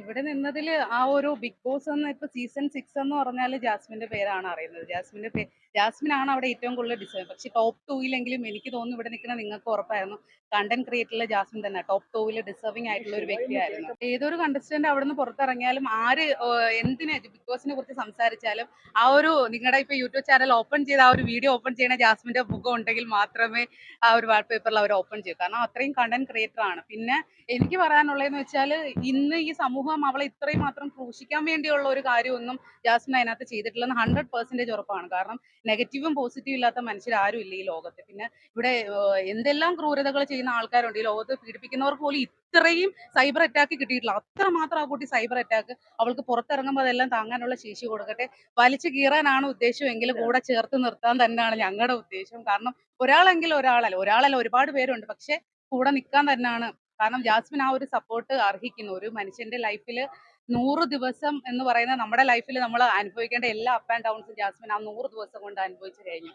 ഇവിടെ നിന്നതിൽ ആ ഒരു ബിഗ് ബോസ് എന്ന് ഇപ്പൊ സീസൺ സിക്സ് എന്ന് പറഞ്ഞാൽ ജാസ്മിന്റെ പേരാണ് അറിയുന്നത്. ജാസ്മിന്റെ പേ ജാസ്മിൻ ആണ് അവിടെ ഏറ്റവും കൂടുതൽ ഡിസൈൻ പക്ഷെ ടോപ്പ് ടൂയിലെങ്കിലും എനിക്ക് തോന്നുന്നു ഇവിടെ നിൽക്കുന്ന നിങ്ങൾക്ക് ഉറപ്പായിരുന്നു. കണ്ടന്റ് ക്രിയേറ്ററിലെ ജാസ്മിൻ തന്നെ. ടോപ്പ് ടൂവിൽ ഡിസേർവിംഗ് ആയിട്ടുള്ള ഒരു വ്യക്തിയായിരുന്നു. ഏതൊരു കണ്ടസ്റ്റന്റ് അവിടെ നിന്ന് പുറത്തിറങ്ങിയാലും ആര് എന്തിനെ ബിഗ് ബോസിനെ കുറിച്ച് സംസാരിച്ചാലും ആ ഒരു നിങ്ങളുടെ ഇപ്പൊ യൂട്യൂബ് ചാനൽ ഓപ്പൺ ചെയ്ത് ആ ഒരു വീഡിയോ ഓപ്പൺ ചെയ്യുന്ന ജാസ്മിന്റെ മുഖം ഉണ്ടെങ്കിൽ മാത്രമേ ആ ഒരു വാൾ വാൾപേപ്പറിൽ അവർ ഓപ്പൺ ചെയ്യൂ. കാരണം അത്രയും കണ്ടന്റ് ക്രിയേറ്റർ ആണ്. പിന്നെ എനിക്ക് പറയാനുള്ളതെന്ന് വെച്ചാൽ ഇന്ന് ഈ സമൂഹം അവളെ ഇത്രയും മാത്രം ക്രൂശിക്കാൻ വേണ്ടിയുള്ള ഒരു കാര്യമൊന്നും ജാസ്മിൻ അതിനകത്ത് ചെയ്തിട്ടില്ലെന്ന് ഹൺഡ്രഡ് പെർസെന്റേജ് ഉറപ്പാണ്. കാരണം നെഗറ്റീവും പോസിറ്റീവും ഇല്ലാത്ത മനുഷ്യർ ആരും ഇല്ല ഈ ലോകത്ത്. പിന്നെ ഇവിടെ എന്തെല്ലാം ക്രൂരതകൾ ചെയ്യുന്ന ആൾക്കാരുണ്ട്. ഈ ലോകത്ത് പീഡിപ്പിക്കുന്നവർക്ക് പോലും ഇത്രയും സൈബർ അറ്റാക്ക് കിട്ടിയിട്ടില്ല. അത്ര മാത്രം ആ കുട്ടി സൈബർ അറ്റാക്ക് അവൾക്ക് പുറത്തിറങ്ങുമ്പോൾ അതെല്ലാം താങ്ങാനുള്ള ശേഷി കൊടുക്കട്ടെ. വലിച്ചു കീറാനാണ് ഉദ്ദേശമെങ്കിൽ കൂടെ ചേർത്ത് നിർത്താൻ തന്നെയാണ് ഞങ്ങളുടെ ഉദ്ദേശം. കാരണം ഒരാളെങ്കിലും ഒരാളല്ല. ഒരാളല്ല ഒരുപാട് പേരുണ്ട്. പക്ഷെ കൂടെ നിൽക്കാൻ തന്നെയാണ് കാരണം ജാസ്മിൻ ആ ഒരു സപ്പോർട്ട് അർഹിക്കുന്നു. ഒരു മനുഷ്യന്റെ ലൈഫിൽ നൂറ് ദിവസം എന്ന് പറയുന്ന നമ്മുടെ ലൈഫിൽ നമ്മൾ അനുഭവിക്കേണ്ട എല്ലാ അപ്പ് ആൻഡ് ഡൗൺസും ജാസ്മിൻ ആ നൂറ് ദിവസം കൊണ്ട് അനുഭവിച്ചു കഴിഞ്ഞു.